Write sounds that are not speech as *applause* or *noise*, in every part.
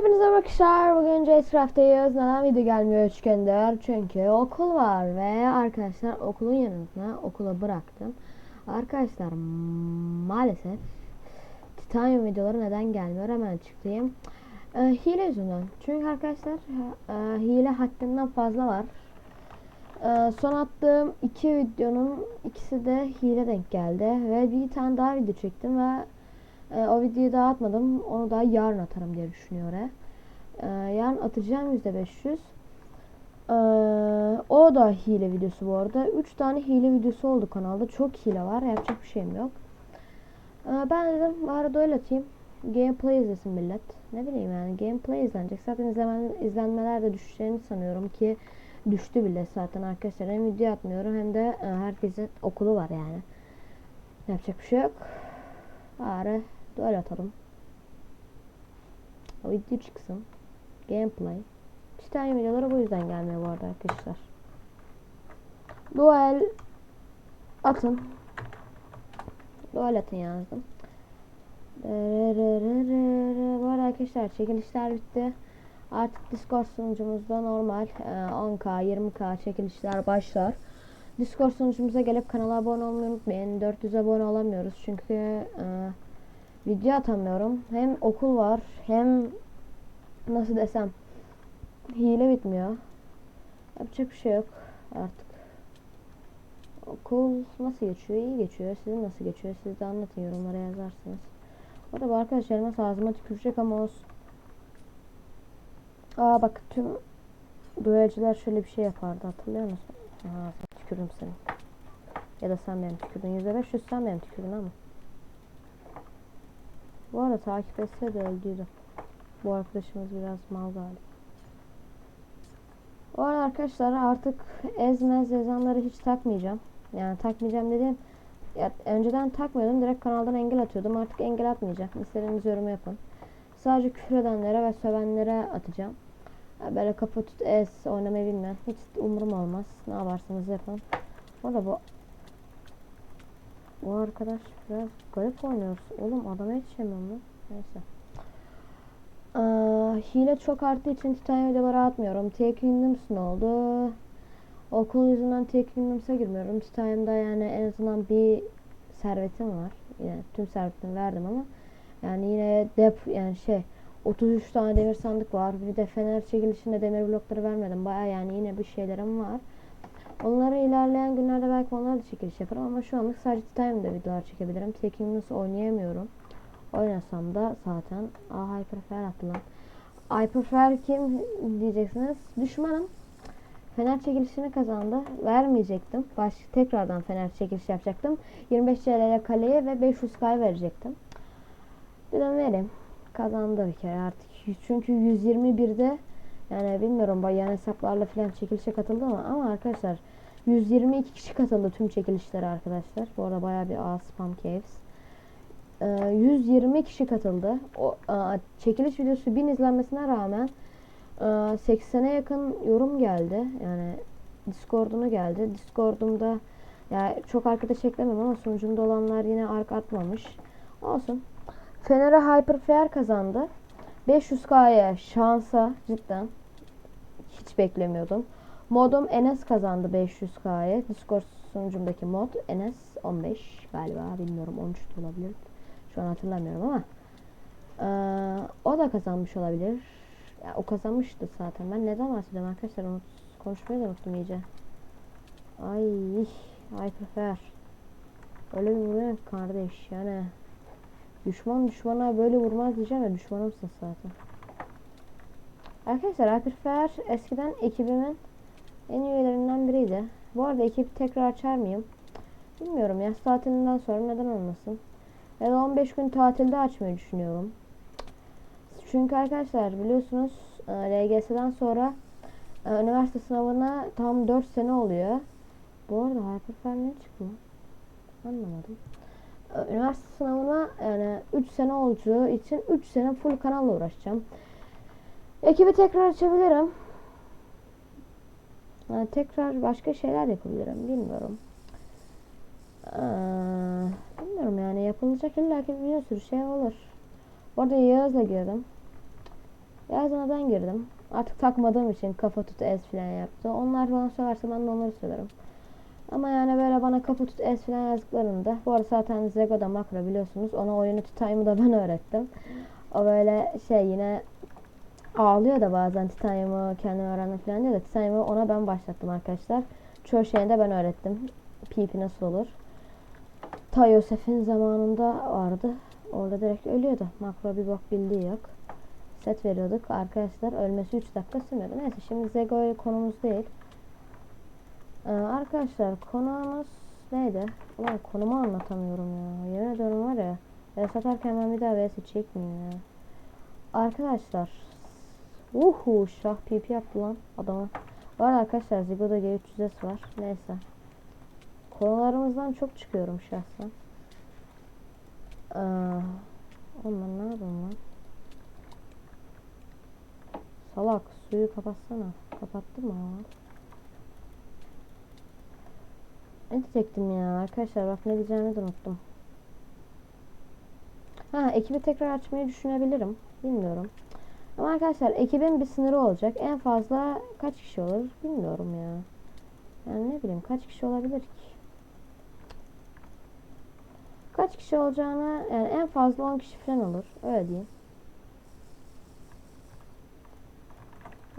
Hepinize arkadaşlar bugün Jacecraft'tayız. Neden video gelmiyor üç gündür? Çünkü okul var ve arkadaşlar okulun yanına okula bıraktım. Arkadaşlar maalesef Titanium videoları neden gelmiyor hemen açıklayayım. Ee, hile yüzünden. Çünkü arkadaşlar e, hile haddinden fazla var. Ee, son attığım iki videonun ikisi de hile denk geldi ve bir tane daha video çektim ve e, o videoyu daha atmadım. Onu da yarın atarım diye düşünüyorum. E, yarın atacağım %500. E, o da hile videosu bu arada. 3 tane hile videosu oldu kanalda. Çok hile var. Yapacak bir şeyim yok. E, ben dedim bari öyle atayım. Gameplay izlesin millet. Ne bileyim yani gameplay izlenecek. Zaten izlemen, izlenmeler de düşeceğini sanıyorum ki düştü bile zaten arkadaşlar. Hem video atmıyorum hem de e, herkesin okulu var yani. Yapacak bir şey yok. Bari duel atalım. O video çıksın. Gameplay. Titanium videoları bu yüzden gelmiyor bu arada arkadaşlar. Duel atın. Duel atın yazdım. Bu arada arkadaşlar çekilişler bitti. Artık Discord sunucumuzda normal 10k 20k çekilişler başlar. Discord sunucumuza gelip kanala abone olmayı unutmayın. 400 abone olamıyoruz çünkü e, video atamıyorum. Hem okul var hem nasıl desem hile bitmiyor. Yapacak bir şey yok artık. Okul nasıl geçiyor? İyi geçiyor. Sizin nasıl geçiyor? Siz de anlatın yorumlara yazarsınız. Bu arada bu arkadaşlarım nasıl ağzıma tükürecek ama olsun. Aa bak tüm duelciler şöyle bir şey yapardı hatırlıyor musun? Ağzıma tükürdüm seni. Ya da sen benim tükürdün. Yüzde beş yüz sen benim tükürdün ama. Bu arada takip etse de öldüydü. Bu arkadaşımız biraz mal galiba. Bu arada arkadaşlar artık ezmez yazanları hiç takmayacağım. Yani takmayacağım dediğim ya, önceden takmıyordum. Direkt kanaldan engel atıyordum. Artık engel atmayacağım. İstediğiniz yorumu yapın. Sadece küfür edenlere ve sövenlere atacağım. Böyle kafa tut es oynamayı bilmeyen hiç umurum olmaz. Ne yaparsanız yapın. Orada bu bu arkadaş biraz garip oynuyor. Oğlum adama yetişemiyorum lan. Neyse. Ee, hile çok arttığı için Titanium videoları atmıyorum. Tek Kingdoms ne oldu? Okul yüzünden Tek Kingdoms'a girmiyorum. Titanium'da yani en azından bir servetim var. Yine tüm servetimi verdim ama yani yine dep yani şey 33 tane demir sandık var. Bir de fener çekilişinde demir blokları vermedim. Baya yani yine bir şeylerim var. Onları ilerleyen günlerde belki onlara da çekiliş yaparım ama şu anlık sadece Time'da videolar çekebilirim. Tekken nasıl oynayamıyorum. Oynasam da zaten Aa Hyperfair attı lan. Hyperfair kim diyeceksiniz. Düşmanım. Fener çekilişini kazandı. Vermeyecektim. Baş tekrardan Fener çekiliş yapacaktım. 25 TL kaleye ve 500 kay verecektim. Dedim vereyim. Kazandı bir kere artık. Çünkü 121'de yani bilmiyorum bayan hesaplarla falan çekilişe katıldı ama ama arkadaşlar 122 kişi katıldı tüm çekilişlere arkadaşlar. Bu arada bayağı bir A spam caves. Ee, 120 kişi katıldı. O a, çekiliş videosu 1000 izlenmesine rağmen a, 80'e yakın yorum geldi. Yani Discord'una geldi. Discord'umda yani çok arkadaş eklemem ama sonucunda olanlar yine ark atmamış. Olsun. Fener'e Hyperfair kazandı. 500k'ya şansa cidden hiç beklemiyordum. Modum Enes kazandı 500k'ya. Discord sunucumdaki mod Enes 15 galiba bilmiyorum 13 de olabilir. Şu an hatırlamıyorum ama ee, o da kazanmış olabilir. Ya, o kazanmıştı zaten. Ben neden bahsediyorum arkadaşlar? Onu konuşmayı da unuttum iyice. Ay, Hyperfair. Öyle bir vuruyor kardeş yani. Düşman düşmana böyle vurmaz diyeceğim ya düşmanımsın zaten. Arkadaşlar Hyperfair eskiden ekibimin en üyelerinden biriydi. Bu arada ekip tekrar açar mıyım? Bilmiyorum yaz tatilinden sonra neden olmasın. Ya da 15 gün tatilde açmayı düşünüyorum. Çünkü arkadaşlar biliyorsunuz LGS'den sonra e, üniversite sınavına tam 4 sene oluyor. Bu arada Hyperfair ne çıktı? Anlamadım üniversite sınavına yani 3 sene olacağı için 3 sene full kanalla uğraşacağım. Ekibi tekrar açabilirim. Yani tekrar başka şeyler yapabilirim. Bilmiyorum. Ee, bilmiyorum yani yapılacak illa ki bir sürü şey olur. Orada Yağız'la girdim. Yazmadan girdim. Artık takmadığım için kafa tut es falan yaptı. Onlar bana söylerse ben de onları söylerim. Ama yani böyle bana kafa tut es falan yazdıklarında. Bu arada zaten Zego'da makro biliyorsunuz. Ona oyunu tutayımı da ben öğrettim. O böyle şey yine ağlıyor da bazen Titanium'u kendim öğrendim falan diyor da Titanium'u ona ben başlattım arkadaşlar. Çoğu şeyini de ben öğrettim. PP nasıl olur. Ta Yosef'in zamanında vardı. Orada direkt ölüyordu. Makro bir bok bildiği yok. Set veriyorduk. Arkadaşlar ölmesi 3 dakika sürmüyordu. Neyse şimdi Zego konumuz değil. Ee, arkadaşlar konumuz neydi? Ulan konumu anlatamıyorum ya. Yemin ediyorum var ya. Ben satarken ben bir daha VS çekmeyeyim ya. Arkadaşlar. Uhu şah PP yaptı lan adama. Var arkadaşlar Zigo'da G300S var. Neyse. Konularımızdan çok çıkıyorum şahsen. Ee, oğlum ne yapayım lan? Salak suyu kapatsana. Kapattı mı? Ne diyecektim ya arkadaşlar bak ne diyeceğimi de unuttum. Ha ekibi tekrar açmayı düşünebilirim. Bilmiyorum. Ama arkadaşlar ekibin bir sınırı olacak. En fazla kaç kişi olur bilmiyorum ya. Yani ne bileyim kaç kişi olabilir ki? Kaç kişi olacağını yani en fazla 10 kişi falan olur. Öyle diyeyim.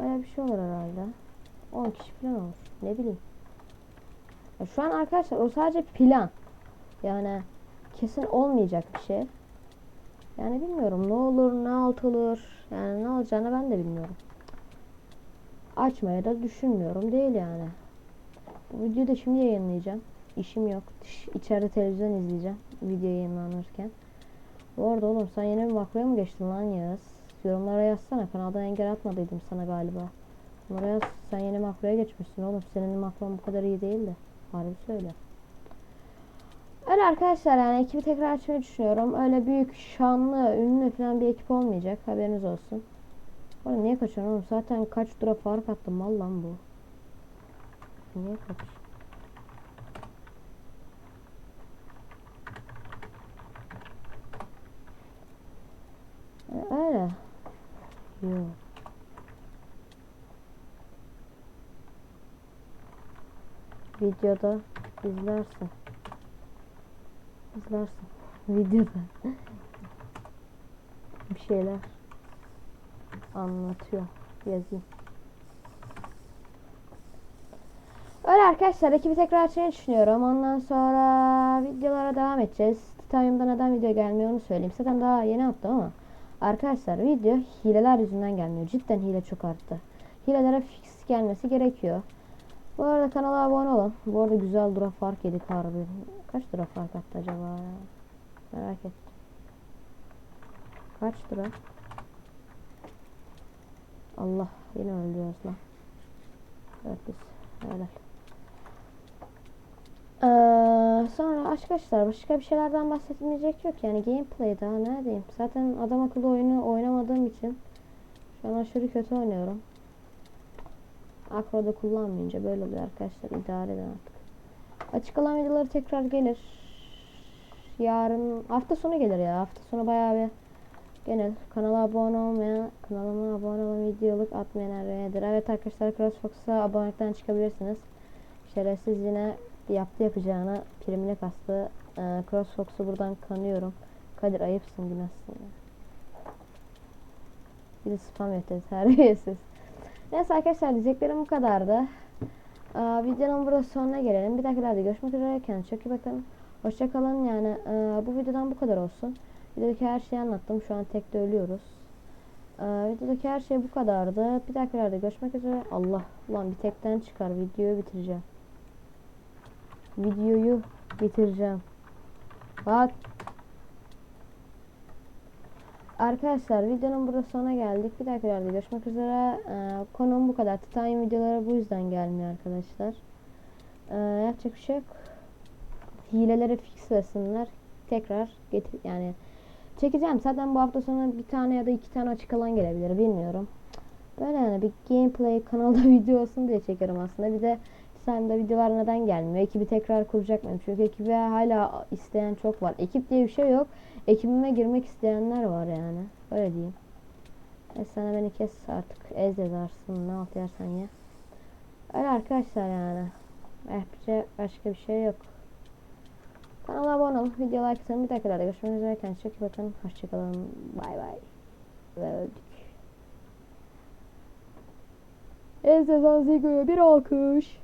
Öyle bir şey olur herhalde. 10 kişi falan olur. Ne bileyim. Ya şu an arkadaşlar o sadece plan. Yani kesin olmayacak bir şey. Yani bilmiyorum ne olur ne alt olur. Yani ne olacağını ben de bilmiyorum. Açmaya da düşünmüyorum değil yani. Bu videoyu da şimdi yayınlayacağım. İşim yok. İçeride televizyon izleyeceğim. Video yayınlanırken. Bu arada oğlum sen yeni bir makroya mı geçtin lan Yağız? Yorumlara yazsana. Kanaldan engel atmadıydım sana galiba. Bunlara yaz. Sen yeni makroya geçmişsin oğlum. Senin makron bu kadar iyi değil de. Harbi söyle. Öyle arkadaşlar yani ekibi tekrar açmayı düşünüyorum. Öyle büyük, şanlı, ünlü falan bir ekip olmayacak. Haberiniz olsun. Oğlum niye kaçıyorsun oğlum? Zaten kaç lira fark attım mal lan bu. Niye kaç? E, öyle. Yok. Videoda izlersin. İzlersin. Videoda. bir şeyler anlatıyor. Yazayım. Öyle arkadaşlar ekibi tekrar açmayı düşünüyorum. Ondan sonra videolara devam edeceğiz. Titanium'da neden video gelmiyor onu söyleyeyim. Zaten daha yeni attım ama. Arkadaşlar video hileler yüzünden gelmiyor. Cidden hile çok arttı. Hilelere fix gelmesi gerekiyor. Bu arada kanala abone olun. Bu arada güzel dura fark yedik harbi. Kaç lira fark attı acaba? Merak ettim. Kaç lira? Allah yine öldürüyoruz lan. Evet biz helal. Ee, sonra arkadaşlar başka bir şeylerden bahsetmeyecek yok yani gameplay daha ne diyeyim. Zaten adam akıllı oyunu oynamadığım için şu an aşırı kötü oynuyorum. Akro'da kullanmayınca böyle oluyor arkadaşlar idare edin artık. Açık alan videoları tekrar gelir. Yarın hafta sonu gelir ya. Hafta sonu bayağı bir genel kanala abone olmayan, kanalıma abone olan videoluk atmayan nedir? Evet arkadaşlar CrossFox'a abonelikten çıkabilirsiniz. Şerefsiz yine yaptı yapacağına primine kastı. Ee, CrossFox'u buradan kanıyorum. Kadir ayıpsın günahsın. Bir de spam yapıyor terbiyesiz. Neyse arkadaşlar diyeceklerim bu kadardı. Ee, videonun burada sonuna gelelim. Bir dakika görüşmek üzere. Kendinize çok iyi bakın. Hoşçakalın yani e, bu videodan bu kadar olsun. Videodaki her şeyi anlattım. Şu an tekte ölüyoruz. Ee, videodaki her şey bu kadardı. Bir dakika görüşmek üzere. Allah ulan bir tekten çıkar. Videoyu bitireceğim. Videoyu bitireceğim. Bak. Arkadaşlar videonun burada sonuna geldik. Bir dakika görüşmek üzere. Ee, konum bu kadar. Titanium videoları bu yüzden gelmiyor arkadaşlar. Ee, yapacak bir şey yok. Hileleri fixlesinler. Tekrar getir yani çekeceğim. Zaten bu hafta sonu bir tane ya da iki tane açık alan gelebilir. Bilmiyorum. Böyle yani bir gameplay kanalda *laughs* video olsun diye çekerim aslında. Bir de Time'da videolar neden gelmiyor? Ekibi tekrar kuracak mıyım? Çünkü ekibe hala isteyen çok var. Ekip diye bir şey yok. Ekibime girmek isteyenler var yani. Öyle diyeyim. E sana beni kes artık. Ez yazarsın. Ne alt yersen ya. Öyle arkadaşlar yani. Eh, başka bir şey yok. Kanala abone olun. Video like atın. Bir dakika görüşmek üzere. Kendinize çok iyi bakın. Hoşçakalın. Bay bay. Ve öldük. Ez yazan Zigo'ya bir alkış.